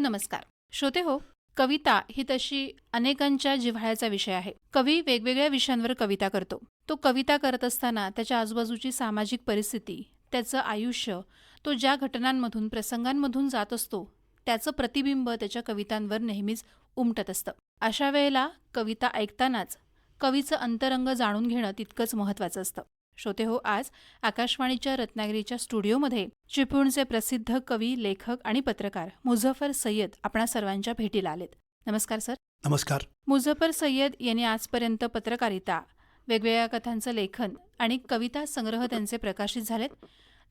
नमस्कार. श्रोते हो कविता ही तशी अनेकांच्या जिव्हाळ्याचा विषय आहे. कवी वेगवेगळ्या विषयांवर कविता करतो. तो कविता करत असताना त्याच्या आजूबाजूची सामाजिक परिस्थिती त्याचं आयुष्य तो ज्या घटनांमधून प्रसंगांमधून जात असतो त्याचं प्रतिबिंब त्याच्या कवितांवर नेहमीच उमटत असतं. अशा वेळेला कविता ऐकतानाच कवीचं अंतरंग जाणून घेणं तितकंच महत्त्वाचं असतं. श्रोते हो आज आकाशवाणीच्या रत्नागिरीच्या स्टुडिओमध्ये चिपळूणचे प्रसिद्ध कवी लेखक आणि पत्रकार मुझफ्फर सय्यद आपणा सर्वांच्या भेटीला आलेत. नमस्कार सर. नमस्कार. मुझफ्फर सय्यद यांनी आजपर्यंत पत्रकारिता वेगवेगळ्या कथांचं लेखन आणि कविता संग्रह त्यांचे प्रकाशित झालेत.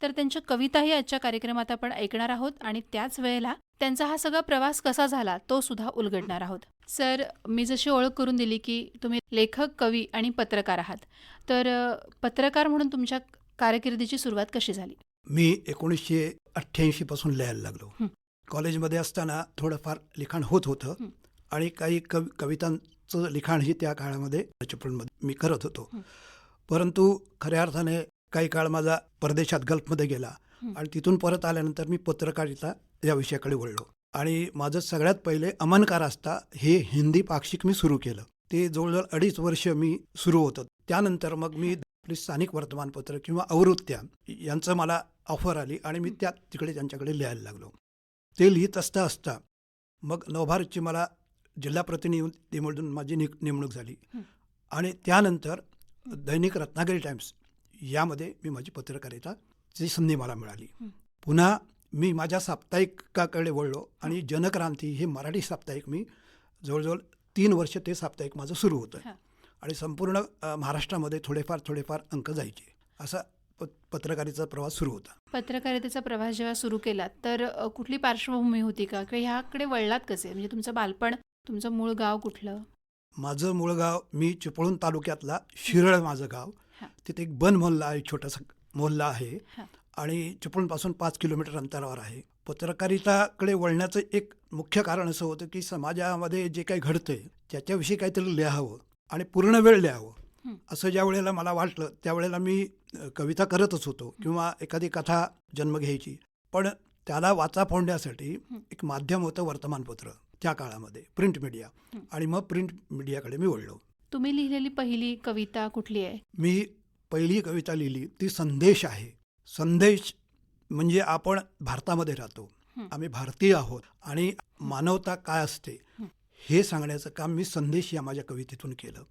तर त्यांच्या कविताही आजच्या कार्यक्रमात आपण ऐकणार आहोत आणि त्याच वेळेला त्यांचा हा सगळा प्रवास कसा झाला तो सुद्धा उलगडणार आहोत. सर मी जशी ओळख करून दिली की तुम्ही लेखक कवी आणि पत्रकार आहात तर पत्रकार म्हणून तुमच्या कारकिर्दीची सुरुवात कशी झाली मी एकोणीसशे अठ्ठ्याऐंशी पासून लिहायला लागलो. कॉलेजमध्ये असताना थोडंफार लिखाण होत होतं. आणि काही कव कवितांचं लिखाणही त्या काळामध्ये चिपळूणमध्ये मी करत होतो. परंतु खऱ्या अर्थाने काही काळ माझा परदेशात गल्फमध्ये गेला. आणि तिथून परत आल्यानंतर मी पत्रकारिता या विषयाकडे वळलो आणि माझं सगळ्यात पहिले अमनकार असता हे हिंदी पाक्षिक मी सुरू केलं. ते जवळजवळ अडीच वर्ष मी सुरू होतं. त्यानंतर मग मी आपली स्थानिक वर्तमानपत्र किंवा आवृत्त्या यांचं मला ऑफर आली आणि मी त्या तिकडे त्यांच्याकडे लिहायला लागलो. ते लिहित असता असता मग नवभारतची मला जिल्हा प्रतिनिधीमधून माझी नि नेमणूक झाली. आणि त्यानंतर दैनिक रत्नागिरी टाइम्स यामध्ये मी माझी पत्रकारिताची संधी मला मिळाली. पुन्हा मी माझ्या साप्ताहिकाकडे वळलो आणि जनक्रांती हे मराठी साप्ताहिक मी जवळजवळ तीन वर्ष ते साप्ताहिक माझं सुरू होतं. आणि संपूर्ण महाराष्ट्रामध्ये थोडेफार थोडेफार अंक जायचे. असा प पत्रकारिता प्रवास सुरू होता. पत्रकारितेचा प्रवास जेव्हा सुरू केला तर कुठली पार्श्वभूमी होती का? किंवा ह्याकडे वळलात कसे? म्हणजे तुमचं बालपण तुमचं मूळ गाव कुठलं? माझं मूळ गाव मी चिपळूण तालुक्यातला शिरळ माझं गाव. तिथे एक बन मोहल्ला आहे छोटासा मोहल्ला आहे. आणि चिपळूणपासून पाच किलोमीटर अंतरावर आहे. पत्रकारिताकडे वळण्याचं एक मुख्य कारण असं होतं की समाजामध्ये जे काही घडतंय त्याच्याविषयी काहीतरी लिहावं आणि पूर्ण वेळ लिहावं. असं ज्या वेळेला मला वाटलं त्यावेळेला मी कविता करतच होतो किंवा एखादी कथा जन्म घ्यायची. पण त्याला वाचा फोडण्यासाठी. एक माध्यम होतं वर्तमानपत्र त्या काळामध्ये प्रिंट मीडिया. आणि मग प्रिंट मीडियाकडे मी वळलो. तुम्ही लिहिलेली पहिली कविता कुठली आहे? मी पहिली कविता लिहिली ती संदेश आहे. संदेश म्हणजे आपण भारतामध्ये राहतो. आम्ही भारतीय आहोत आणि मानवता काय असते हं. सांगण्याचं काम मी संदेश या माझ्या कवितेतून केलं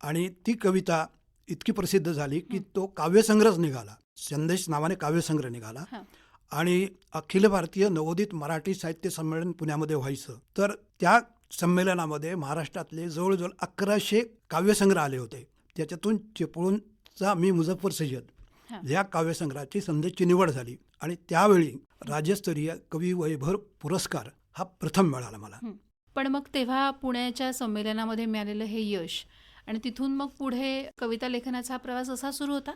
आणि ती कविता इतकी प्रसिद्ध झाली की. तो काव्यसंग्रहच निघाला संदेश नावाने काव्यसंग्रह निघाला. आणि अखिल भारतीय नवोदित मराठी साहित्य संमेलन पुण्यामध्ये व्हायचं तर त्या संमेलनामध्ये महाराष्ट्रातले जवळजवळ अकराशे काव्यसंग्रह आले होते त्याच्यातून चिपळूणचा मी मुझफ्फर सय्यद. या काव्यसंग्रहाची संदेशची निवड झाली आणि त्यावेळी राज्यस्तरीय कवी वैभव पुरस्कार हा प्रथम मिळाला मला. पण मग तेव्हा पुण्याच्या संमेलनामध्ये मिळालेलं हे यश आणि तिथून मग पुढे कविता लेखनाचा प्रवास असा सुरू होता?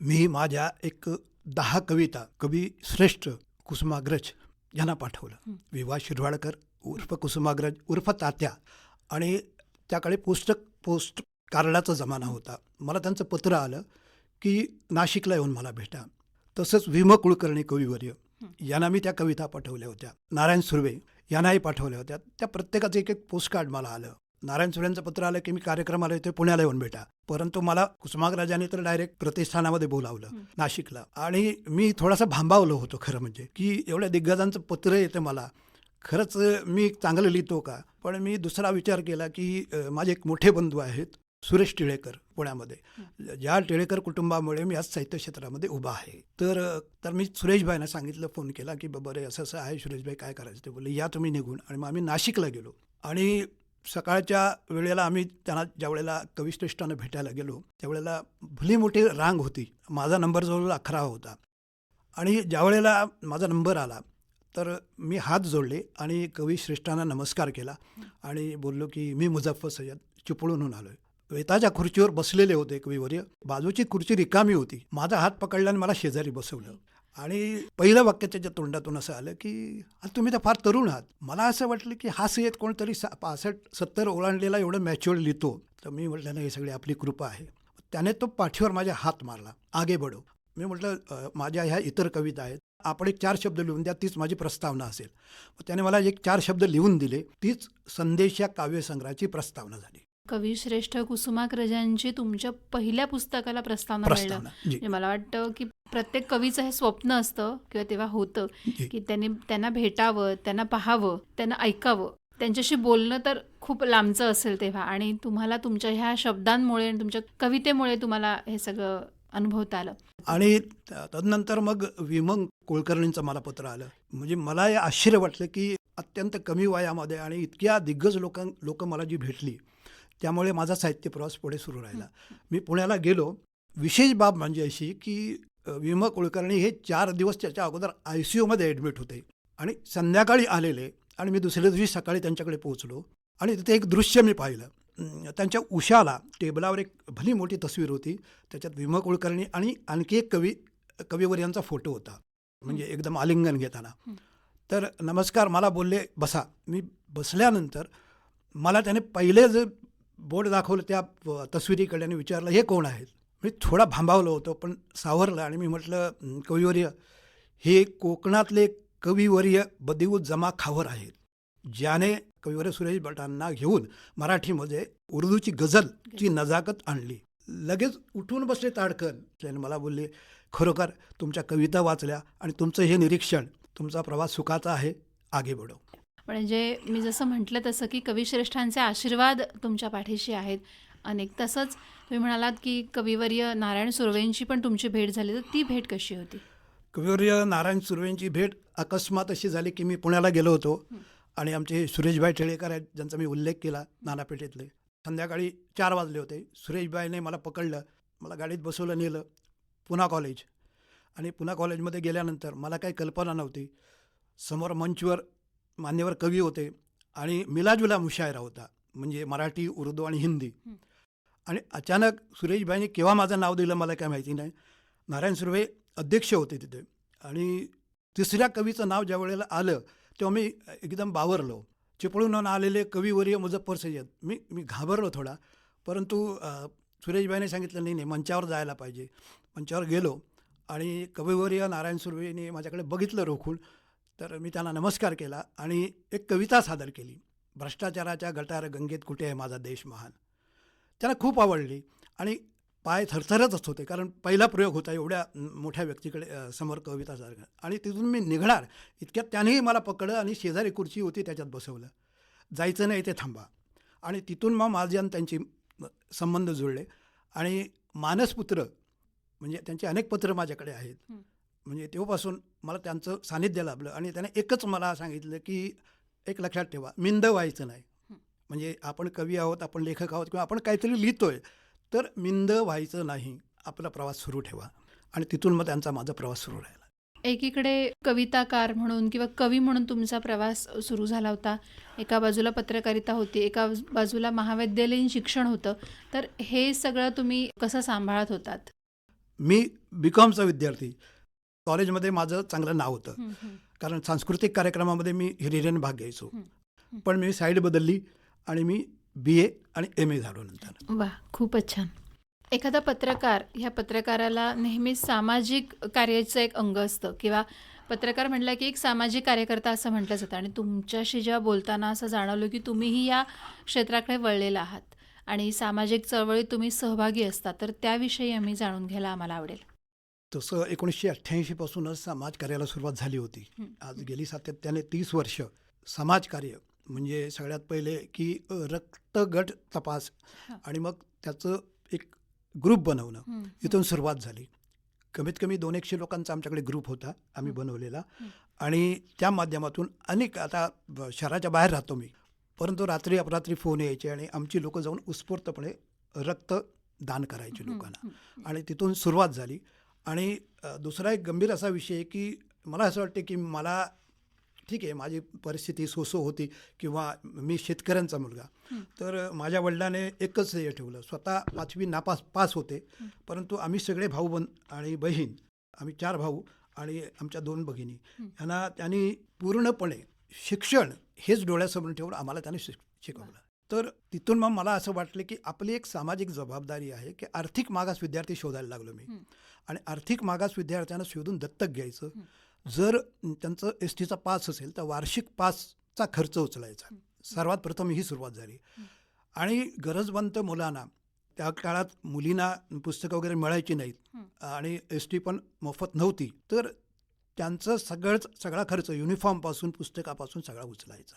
मी माझ्या एक दहा कविता कवी श्रेष्ठ कुसुमाग्रज यांना पाठवलं. विवा शिरवाडकर उर्फ कुसुमाग्रज उर्फ तात्या आणि त्याकडे पुस्तक पोस्ट कार्डाचा जमाना होता. मला त्यांचं पत्र आलं. की नाशिकला येऊन मला भेटा. तसंच भीम कुलकर्णी कविवर्य. यांना मी त्या कविता पाठवल्या होत्या. नारायण सुर्वे यांनाही पाठवल्या होत्या. त्या प्रत्येकाचं एक एक पोस्टकार्ड मला आलं. नारायण सुर्वेंचं पत्र आलं की मी कार्यक्रमाला येतोय पुण्याला येऊन भेटा. परंतु मला कुसुमाग्रजांनी तर डायरेक्ट प्रतिष्ठानामध्ये बोलावलं. नाशिकला. आणि मी थोडासा भांबावलो होतो खरं म्हणजे की एवढ्या दिग्गजांचं पत्र येतं मला. खरंच मी चांगलं लिहितो का? पण मी दुसरा विचार केला की माझे एक मोठे बंधू आहेत. सुरेश टिळेकर पुण्यामध्ये. ज्या टिळेकर कुटुंबामुळे मी आज साहित्य क्षेत्रामध्ये उभा आहे. तर तर मी सुरेशभाईंना सांगितलं फोन केला की बाबा रे असं असं आहे सुरेशभाई काय करायचं? ते बोलले या तुम्ही निघून. आणि मग आम्ही नाशिकला गेलो. आणि सकाळच्या वेळेला आम्ही त्यांना ज्या वेळेला कविश्रेष्ठांना भेटायला गेलो त्यावेळेला भली मोठी रांग होती. माझा नंबर जवळजवळ अकरा होता. आणि ज्या वेळेला माझा नंबर आला तर मी हात जोडले आणि कविश्रेष्ठांना नमस्कार केला आणि बोललो की मी मुझफ्फर सय्यद चिपळूणहून आलो आहे वेताच्या खुर्चीवर बसलेले होते कविवर्य बाजूची खुर्ची रिकामी होती. माझा हात पकडला आणि मला शेजारी बसवलं. आणि पहिलं वाक्य त्याच्या तोंडातून असं आलं की तुम्ही तर फार तरुण आहात. मला असं वाटलं की हा सियत कोणतरी सा पासष्ट सत्तर ओलांडलेला एवढं मॅच्युअर लिहितो. तर मी म्हटलं नाही हे सगळी आपली कृपा आहे. त्याने तो पाठीवर माझ्या हात मारला. आगे बडो मी म्हटलं माझ्या ह्या इतर कविता आहेत. आपण एक चार शब्द लिहून द्या तीच माझी प्रस्तावना असेल. त्याने मला एक चार शब्द लिहून दिले. तीच संदेश या काव्यसंग्रहाची प्रस्तावना झाली. कविश्रेष्ठ कुसुमाग्रजांची तुमच्या पहिल्या पुस्तकाला प्रस्तावना मिळणं जी. म्हणजे मला वाटतं की प्रत्येक कवीचं हे स्वप्न असतं किंवा तेव्हा होतं की त्यांनी त्यांना भेटावं त्यांना पाहावं त्यांना ऐकावं. त्यांच्याशी बोलणं तर खूप लांबचं असेल तेव्हा आणि तुम्हाला तुमच्या ह्या शब्दांमुळे आणि तुमच्या कवितेमुळे तुम्हाला हे सगळं अनुभवता आलं. आणि तदनंतर मग विमंग कुलकर्णींचं मला पत्र आलं. म्हणजे मला हे आश्चर्य वाटलं की अत्यंत कमी वयामध्ये आणि इतक्या दिग्गज लोकां लोक मला जी भेटली त्यामुळे माझा साहित्य प्रवास पुढे सुरू राहिला. मी पुण्याला गेलो. विशेष बाब म्हणजे अशी की विम कुलकर्णी हे चार दिवस त्याच्या अगोदर आय सी यूमध्ये ॲडमिट होते आणि संध्याकाळी आलेले आणि मी दुसऱ्या दिवशी सकाळी त्यांच्याकडे पोहोचलो आणि तिथे एक दृश्य मी पाहिलं. त्यांच्या उशाला टेबलावर एक भली मोठी तस्वीर होती. त्याच्यात विम कुलकर्णी आणि आणखी एक कवी कविवर यांचा फोटो होता. म्हणजे एकदम आलिंगन घेताना. तर नमस्कार मला बोलले बसा. मी बसल्यानंतर मला त्याने पहिले जे बोर्ड दाखवलं त्या प- तस्विरीकडे आणि विचारलं हे कोण आहेत? मी थोडा भांबावलो होतो पण सावरलं आणि मी म्हटलं कविवर्य हे कोकणातले कविवर्य बदिऊ जमा खावर आहेत ज्याने कविवर्य सुरेश भटांना घेऊन मराठीमध्ये उर्दूची गझलची नजाकत आणली. लगेच उठून बसले ताडकन. त्याने मला बोलले खरोखर तुमच्या कविता वाचल्या आणि तुमचं हे निरीक्षण तुमचा प्रवास सुखाचा आहे आगे बढव. म्हणजे मी जसं म्हटलं तसं की कविश्रेष्ठांचे आशीर्वाद तुमच्या पाठीशी आहेत. अनेक तसंच तुम्ही म्हणालात की कविवर्य नारायण सुर्वेंची पण तुमची भेट झाली. तर ती भेट कशी होती? कविवर्य नारायण सुर्वेंची भेट अकस्मात अशी झाली की मी पुण्याला गेलो होतो. आणि आमचे सुरेशभाई टेळेकर आहेत ज्यांचा मी उल्लेख केला नानापेठेतले. संध्याकाळी चार वाजले होते. सुरेशबाईने मला पकडलं. मला गाडीत बसवलं नेलं. पुना कॉलेज आणि पुना कॉलेजमध्ये गेल्यानंतर मला काही कल्पना नव्हती. समोर मंचवर मान्यवर कवी होते आणि मिलाजुला मुशायरा होता म्हणजे मराठी उर्दू आणि हिंदी. आणि अचानक सुरेशबाईंनी केव्हा माझं नाव दिलं मला काय माहिती नाही. नारायण सुर्वे अध्यक्ष होते तिथे. आणि तिसऱ्या कवीचं नाव ज्या वेळेला आलं तेव्हा मी एकदम बावरलो. चिपळून आलेले कविवर्य मुझफ्फर सय्यद. मी मी घाबरलो थोडा परंतु अ, सुरेशबाईने सांगितलं नाही नाही मंचावर जायला पाहिजे. मंचावर गेलो आणि कविवर्य नारायण सुर्वेने माझ्याकडे बघितलं रोखून. तर मी त्यांना नमस्कार केला आणि एक कविता सादर केली. भ्रष्टाचाराच्या गटार गंगेत कुठे आहे माझा देश महान? त्यांना खूप आवडली आणि पाय थरथरतच होते कारण पहिला प्रयोग होता एवढ्या मोठ्या व्यक्तीकडे समोर कविता सादर आणि तिथून मी निघणार इतक्यात त्यानेही मला पकडलं आणि शेजारी खुर्ची होती त्याच्यात बसवलं. जायचं नाही ते थांबा. आणि तिथून मग माझे आणि त्यांची संबंध जुळले. आणि मानसपुत्र म्हणजे त्यांचे अनेक पत्र माझ्याकडे आहेत. म्हणजे तेव्हापासून मला त्यांचं सानिध्य लाभलं आणि त्याने एकच मला सांगितलं की एक लक्षात ठेवा मिंद व्हायचं नाही. म्हणजे आपण कवी आहोत आपण लेखक आहोत किंवा आपण काहीतरी लिहितोय तर मिंद व्हायचं नाही आपला प्रवास सुरू ठेवा. आणि तिथून मग त्यांचा माझा प्रवास सुरू राहिला. एकीकडे कविताकार म्हणून किंवा कवी म्हणून तुमचा प्रवास सुरू झाला होता. एका बाजूला पत्रकारिता होती एका बाजूला महाविद्यालयीन शिक्षण होतं. तर हे सगळं तुम्ही कसं सांभाळत होतात? मी बी कॉमचा विद्यार्थी. कॉलेजमध्ये माझं चांगलं नाव होतं. कारण सांस्कृतिक कार्यक्रमामध्ये मी हिरिरीने भाग घ्यायचो. पण मी साईड बदलली आणि मी बी ए आणि एम ए झालो नंतर. वा खूपच छान. एखादा पत्रकार ह्या पत्रकाराला नेहमीच सामाजिक कार्याचं एक अंग असतं किंवा पत्रकार म्हटलं की एक सामाजिक कार्यकर्ता असं म्हटलं जातं आणि तुमच्याशी जेव्हा बोलताना असं जाणवलं की तुम्हीही या क्षेत्राकडे वळलेला आहात आणि सामाजिक चळवळीत तुम्ही सहभागी असता तर त्याविषयी आम्ही जाणून घ्यायला आम्हाला आवडेल. तसं एकोणीसशे अठ्ठ्याऐंशीपासूनच समाजकार्याला सुरुवात झाली होती. आज गेली सातत्याने तीस वर्ष समाजकार्य म्हणजे सगळ्यात पहिले की रक्तगट तपास. आणि मग त्याचं एक ग्रुप बनवणं. इथून सुरुवात झाली. कमीत कमी दोन एकशे लोकांचा आमच्याकडे ग्रुप होता आम्ही. बनवलेला. आणि त्या माध्यमातून अनेक आता शहराच्या बाहेर राहतो मी. परंतु रात्री अपरात्री फोन यायचे आणि आमची लोकं जाऊन उत्स्फूर्तपणे रक्त दान करायची लोकांना. आणि तिथून सुरुवात झाली. आणि दुसरा एक गंभीर असा विषय की मला असं वाटते की मला ठीक आहे माझी परिस्थिती सोसो होती किंवा मी शेतकऱ्यांचा मुलगा. तर माझ्या वडिलाने एकच हे ठेवलं स्वतः पाचवी नापास पास होते. परंतु आम्ही सगळे भाऊ बन आणि बहीण आम्ही चार भाऊ आणि आमच्या दोन भगिनी. यांना त्यांनी पूर्णपणे शिक्षण हेच डोळ्यासमोर ठेवून आम्हाला त्यांनी शिक शिकवलं. तर तिथून मग मला असं वाटलं की आपली एक सामाजिक जबाबदारी आहे की आर्थिक मागास विद्यार्थी शोधायला लागलो मी. आणि आर्थिक मागास विद्यार्थ्यांना शोधून दत्तक घ्यायचं. जर त्यांचं एस टीचा पास असेल तर वार्षिक पासचा खर्च उचलायचा. सर्वात प्रथम ही सुरुवात झाली. आणि गरजवंत मुलांना त्या काळात मुलींना पुस्तकं वगैरे मिळायची नाहीत. आणि एस टी पण मोफत नव्हती. तर त्यांचं सगळंच सगळा खर्च युनिफॉर्मपासून पुस्तकापासून सगळा उचलायचा.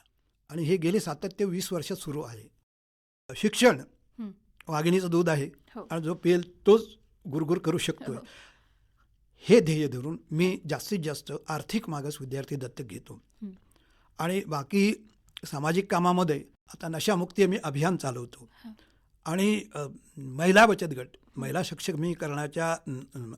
आणि हे गेले सातत्य वीस वर्ष सुरू आहे शिक्षण. वाघिणीचं दूध आहे हो. आणि जो पेल तोच गुरगुर करू शकतोय हो. हे ध्येय धरून मी जास्तीत जास्त आर्थिक मागास विद्यार्थी दत्तक घेतो. आणि बाकी सामाजिक कामामध्ये आता नशामुक्ती मी अभियान चालवतो. आणि महिला बचत गट महिला सक्षमीकरणाच्या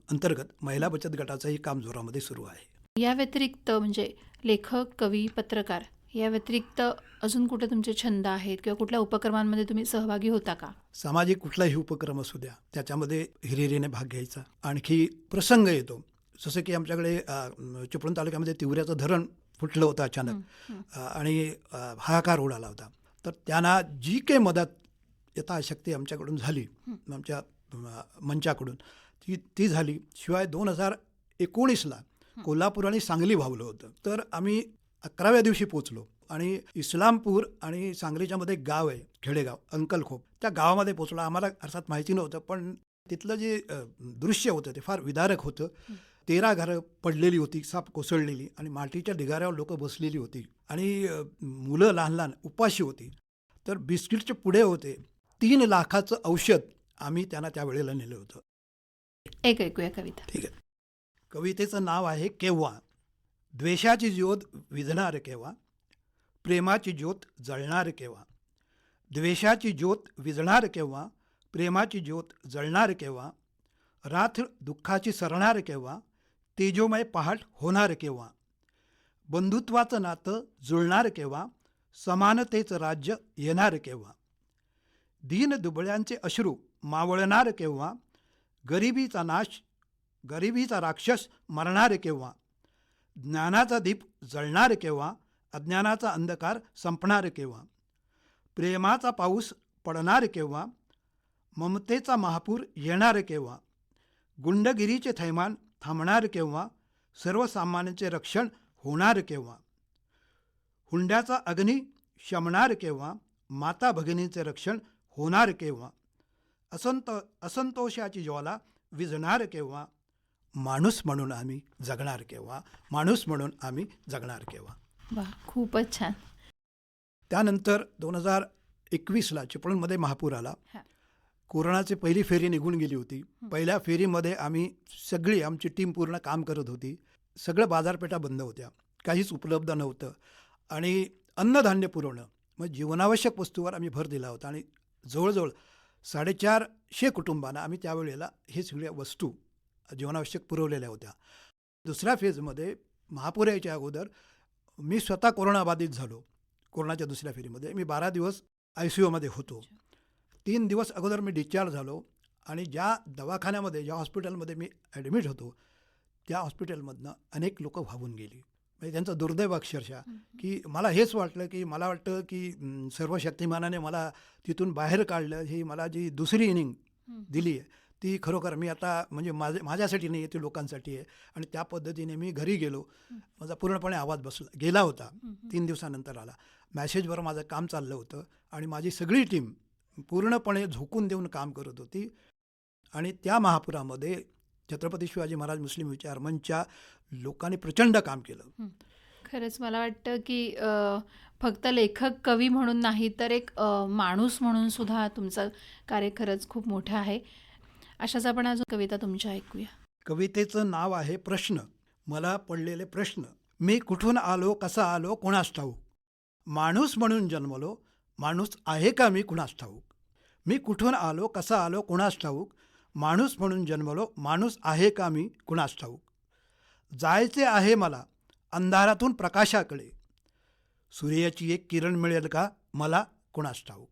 अंतर्गत महिला बचत गटाचंही काम जोरामध्ये सुरू आहे या व्यतिरिक्त म्हणजे लेखक कवी पत्रकार या व्यतिरिक्त अजून कुठे तुमचे छंद आहेत किंवा कुठल्या उपक्रमांमध्ये तुम्ही सहभागी होता का? सामाजिक कुठलाही उपक्रम असू द्या त्याच्यामध्ये हिरिरीने भाग घ्यायचा. आणखी प्रसंग येतो. जसं की आमच्याकडे चिपळूण तालुक्यामध्ये तिवऱ्याचं धरण फुटलं होतं अचानक. आणि हाहाकार उडाला होता. तर त्यांना जी काही मदत यथाशक्ती आमच्याकडून झाली आमच्या मंचाकडून ती ती झाली. शिवाय दोन हजार एकोणीसला कोल्हापूर आणि सांगली व्हावलं होतं. तर आम्ही अकराव्या दिवशी पोचलो आणि इस्लामपूर आणि सांगलीच्या मध्ये एक गाव आहे खेडेगाव अंकलखोप. त्या गावामध्ये पोचलो आम्हाला अर्थात माहिती नव्हतं पण तिथलं जे दृश्य होतं ते फार विदारक होतं. तेरा घरं पडलेली होती साप कोसळलेली आणि मातीच्या ढिगाऱ्यावर लोक बसलेली होती आणि मुलं लहान लहान उपाशी होती. तर बिस्किटचे पुढे होते. तीन लाखाचं औषध आम्ही त्यांना त्यावेळेला नेलं होतं. एक ऐकूया कविता. ठीक आहे. कवितेचं नाव आहे केव्हा? द्वेषाची ज्योत विझणार केव्हा? प्रेमाची ज्योत जळणार केव्हा? द्वेषाची ज्योत विझणार केव्हा? प्रेमाची ज्योत जळणार केव्हा? रात्र दुःखाची सरणार केव्हा? तेजोमय पहाट होणार केव्हा? बंधुत्वाचं नातं जुळणार केव्हा? समानतेचं राज्य येणार केव्हा? दीन दुबळ्यांचे अश्रू मावळणार केव्हा? गरिबीचा नाश गरिबीचा राक्षस मरणार केव्हा? ज्ञानाचा दीप जळणार केव्हा? अज्ञानाचा अंधकार संपणार केव्हा? प्रेमाचा पाऊस पडणार केव्हा? ममतेचा महापूर येणार केव्हा? गुंडगिरीचे थैमान थांबणार केव्हा? सर्वसामान्यांचे रक्षण होणार केव्हा? हुंड्याचा अग्नी शमणार केव्हा? माता भगिनीचे रक्षण होणार केव्हा? असंत असंतोषाची ज्वाला विझणार केव्हा? माणूस म्हणून आम्ही जगणार केव्हा? माणूस म्हणून आम्ही जगणार केव्हा? वा खूपच छान. त्यानंतर दोन हजार एकवीसला चिपळूणमध्ये महापूर आला. कोरोनाची पहिली फेरी निघून गेली होती. पहिल्या फेरीमध्ये आम्ही सगळी आमची टीम पूर्ण काम करत होती. सगळं बाजारपेठा बंद होत्या. काहीच उपलब्ध नव्हतं. आणि अन्नधान्य पुरवणं मग जीवनावश्यक वस्तूवर आम्ही भर दिला होता. आणि जवळजवळ साडेचारशे कुटुंबांना आम्ही त्यावेळेला हे सगळ्या वस्तू जीवनावश्यक पुरवलेल्या होत्या. दुसऱ्या फेजमध्ये महापूर यायच्या अगोदर मी स्वतः कोरोनाबाधित झालो. कोरोनाच्या दुसऱ्या फेरीमध्ये मी बारा दिवस आय सी यूमध्ये होतो. तीन दिवस अगोदर मी डिस्चार्ज झालो आणि ज्या दवाखान्यामध्ये ज्या हॉस्पिटलमध्ये मी ॲडमिट होतो त्या हॉस्पिटलमधनं अनेक लोक व्हावून गेली. म्हणजे त्यांचं दुर्दैव अक्षरशः की मला हेच वाटलं की मला वाटतं की सर्व शक्तिमानाने मला तिथून बाहेर काढलं. ही मला जी दुसरी इनिंग दिली आहे ती खरोखर मी आता म्हणजे माझे माझ्यासाठी नाही आहे ती लोकांसाठी आहे. आणि त्या पद्धतीने मी घरी गेलो. माझा पूर्णपणे आवाज बसला गेला होता. तीन दिवसानंतर आला. मॅसेजवर माझं काम चाललं होतं. आणि माझी सगळी टीम पूर्णपणे झोकून देऊन काम करत होती. आणि त्या महापुरामध्ये छत्रपती शिवाजी महाराज मुस्लिम विचार मंचच्या लोकांनी प्रचंड काम केलं. खरंच मला वाटतं की फक्त लेखक कवी म्हणून नाही तर एक माणूस म्हणून सुद्धा तुमचं कार्य खरंच खूप मोठं आहे. अशाच आपण अजून कविता तुमच्या ऐकूया. कवितेचं नाव आहे प्रश्न. मला पडलेले प्रश्न. मी कुठून आलो कसा आलो कोणास ठाऊक? माणूस म्हणून जन्मलो माणूस आहे का मी कुणास ठाऊक? मी कुठून आलो कसा आलो कोणास ठाऊक? माणूस म्हणून जन्मलो माणूस आहे का मी कुणास ठाऊक? जायचे आहे मला अंधारातून प्रकाशाकडे. सूर्याची एक किरण मिळेल का मला कुणास ठाऊक?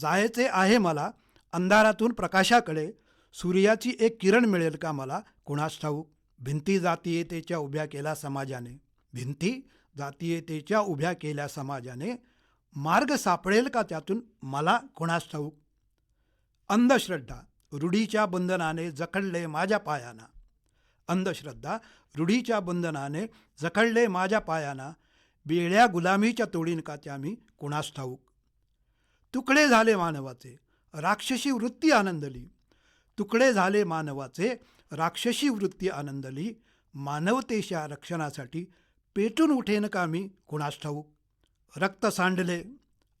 जायचे आहे मला अंधारातून प्रकाशाकडे. सूर्याची एक किरण मिळेल का मला? कुणास ठाऊक भिंती जातीयतेच्या उभ्या केल्या समाजाने. भिंती जातीयतेच्या उभ्या केल्या समाजाने. मार्ग सापडेल का त्यातून? मला कुणास ठाऊक अंधश्रद्धा रूढीच्या बंधनाने जखडले माझ्या पायाना. अंधश्रद्धा रूढीच्या बंधनाने जखडले माझ्या पायाना. बेळ्या गुलामीच्या तोडीन का त्या मी? कुणास ठाऊक तुकडे झाले मानवाचे. राक्षसी वृत्ती आनंदली. तुकडे झाले मानवाचे राक्षसी वृत्ती आनंदली मानवतेच्या रक्षणासाठी पेटून उठेन का मी कुणास ठाऊक रक्त सांडले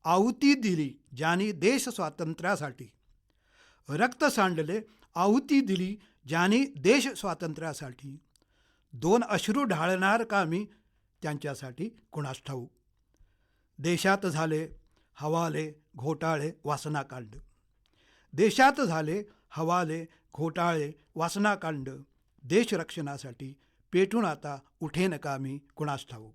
आहुती दिली ज्याने देश स्वातंत्र्यासाठी. रक्त सांडले आहुती दिली ज्याने देश स्वातंत्र्यासाठी. दोन अश्रू ढाळणार का मी त्यांच्यासाठी कुणास ठाऊक देशात झाले हवाले घोटाळे वासनाकांड. देशात झाले हवाले घोटाळे वासनाकांड देशरक्षणासाठी पेटून आता उठेन का मी कुणास ठाऊक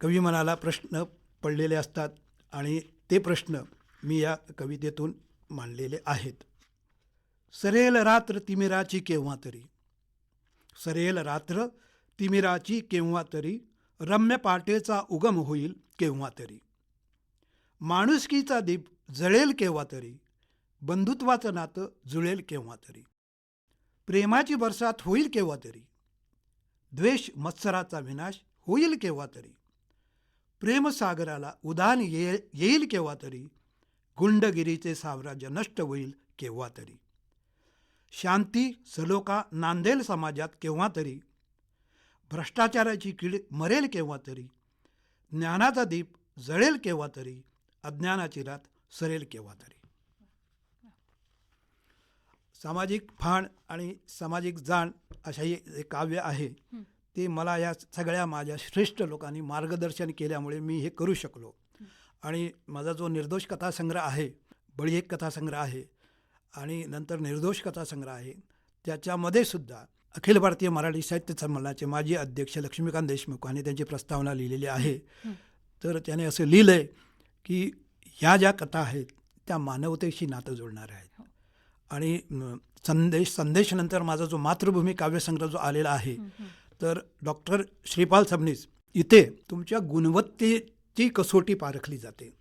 कवी मनाला प्रश्न पडलेले असतात आणि ते प्रश्न मी या कवितेतून मांडलेले आहेत. सरेल रात्र तिमिराची केव्हा तरी. सरेल रात्र तिमिराची केव्हा तरी. रम्य पाटेचा उगम होईल केव्हा तरी. माणुसकीचा दीप जळेल केव्हा तरी. बंधुत्वाचं नातं जुळेल केव्हा तरी. प्रेमाची बरसात होईल केव्हा तरी. द्वेष मत्सराचा विनाश होईल केव्हा तरी. प्रेमसागराला उदान ये येईल केव्हा तरी. गुंडगिरीचे साम्राज्य नष्ट होईल केव्हा तरी. शांती सलोखा नांदेल समाजात केव्हा तरी. भ्रष्टाचाराची कीड मरेल केव्हा तरी. ज्ञानाचा दीप जळेल केव्हा तरी. अज्ञानाची रात सरेल केव्हा तरी. सामाजिक फाण आणि सामाजिक जाण अशा हे जे काव्य आहे. ते मला या सगळ्या माझ्या श्रेष्ठ लोकांनी मार्गदर्शन केल्यामुळे मी हे करू शकलो. आणि माझा जो निर्दोष कथासंग्रह आहे बळी एक कथासंग्रह आहे आणि नंतर निर्दोष कथासंग्रह आहे त्याच्यामध्ये सुद्धा अखिल भारतीय मराठी साहित्य संमेलनाचे माजी अध्यक्ष लक्ष्मीकांत देशमुख यांनी त्यांची प्रस्तावना लिहिलेली आहे. तर त्याने असं लिहिलं आहे की ह्या ज्या कथा आहेत त्या मानवतेशी नातं जोडणाऱ्या आहेत. आणि संदेश संदेशनंतर माझा जो मातृभूमी काव्यसंग्रह जो आलेला आहे तर डॉक्टर श्रीपाल सबनीस इथे तुमच्या गुणवत्तेची कसोटी पारखली जाते.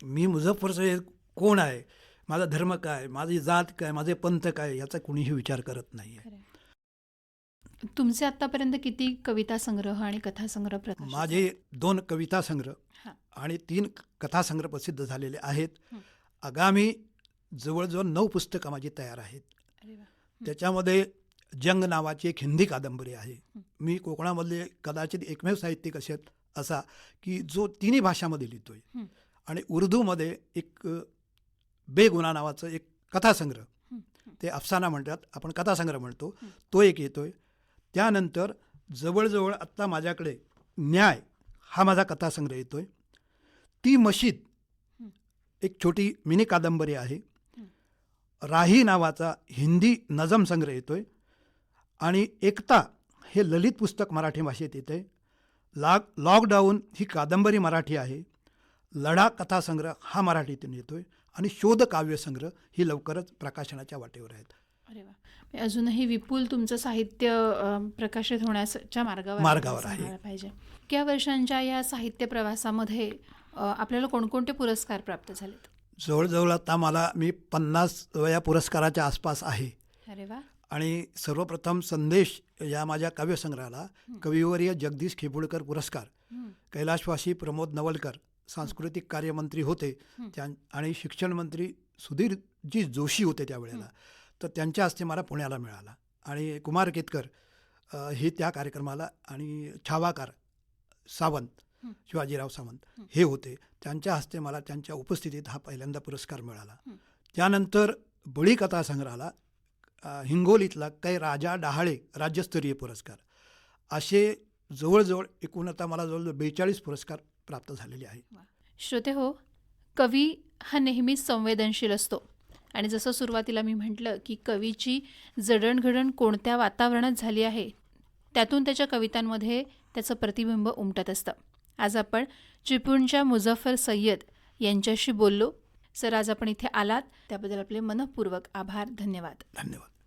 मी मुझफ्फरचं कोण आहे? माझा धर्म काय? माझी जात काय? माझे पंथ काय? याचा कुणीही विचार करत नाही आहे. तुमचे आतापर्यंत किती कविता संग्रह आणि कथा संग्रह प्रकाशित माझे दोन कविता संग्रह. आणि तीन कथासंग्रह प्रसिद्ध झालेले आहेत. आगामी जवळजवळ नऊ पुस्तकं माझी तयार आहेत. त्याच्यामध्ये जंग नावाची एक हिंदी कादंबरी आहे. मी कोकणामधले कदाचित एकमेव साहित्यिक असेल असा की जो तिन्ही भाषामध्ये लिहितोय. हं. आणि उर्दूमध्ये एक बेगुना नावाचं एक कथासंग्रह. ते अफसाना म्हणतात आपण कथासंग्रह म्हणतो. तो एक येतोय. त्यानंतर जवळजवळ आत्ता माझ्याकडे न्याय हा माझा कथासंग्रह येतोय. ती मशीद एक छोटी मिनी कादंबरी आहे. राही नावाचा हिंदी नजम संग्रह येतोय आणि एकता हे ललित पुस्तक मराठी भाषेत येते लाग लॉकडाऊन ही कादंबरी मराठी आहे. लढा कथासंग्रह हा मराठीतून येतोय आणि शोध काव्यसंग्रह ही लवकरच प्रकाशनाच्या वाटेवर आहेत. अरे वा. म्हणजे अजूनही विपुल तुमचं साहित्य प्रकाशित होण्याच्या मार्गावर मार्गावर आहे. पाहिजे. इतक्या वर्षांच्या या साहित्य प्रवासामध्ये आपल्याला कोणकोणते पुरस्कार प्राप्त झालेत? जवळजवळ आता मला मी पन्नास या पुरस्काराच्या आसपास आहे. अरे वा. आणि सर्वप्रथम संदेश या माझ्या काव्यसंग्रहाला कविवर्य जगदीश खेपुडकर पुरस्कार. कैलाशवासी प्रमोद नवलकर सांस्कृतिक कार्यमंत्री होते. त्या आणि शिक्षण मंत्री सुधीरजी जोशी होते त्यावेळेला. तर त्यांच्या हस्ते मला पुण्याला मिळाला. आणि कुमार केतकर हे त्या कार्यक्रमाला आणि छावाकार सावंत शिवाजीराव सावंत हे. होते. त्यांच्या हस्ते मला त्यांच्या उपस्थितीत हा पहिल्यांदा पुरस्कार मिळाला. त्यानंतर बळी कथा संग्रहाला हिंगोलीतला कै राजा डहाळे राज्यस्तरीय पुरस्कार. असे जवळजवळ एकूण आता मला जवळजवळ बेचाळीस पुरस्कार प्राप्त झालेले आहेत. श्रोते हो कवी हा नेहमीच संवेदनशील असतो. आणि जसं सुरुवातीला मी म्हटलं की कवीची जडणघडण कोणत्या वातावरणात झाली आहे त्यातून त्याच्या कवितांमध्ये त्याचं प्रतिबिंब उमटत असतं. आज आपण चिपळूणच्या मुझफ्फर सय्यद यांच्याशी बोललो. सर आज आपण इथे आलात. त्याबद्दल आपले मनपूर्वक आभार. धन्यवाद. धन्यवाद.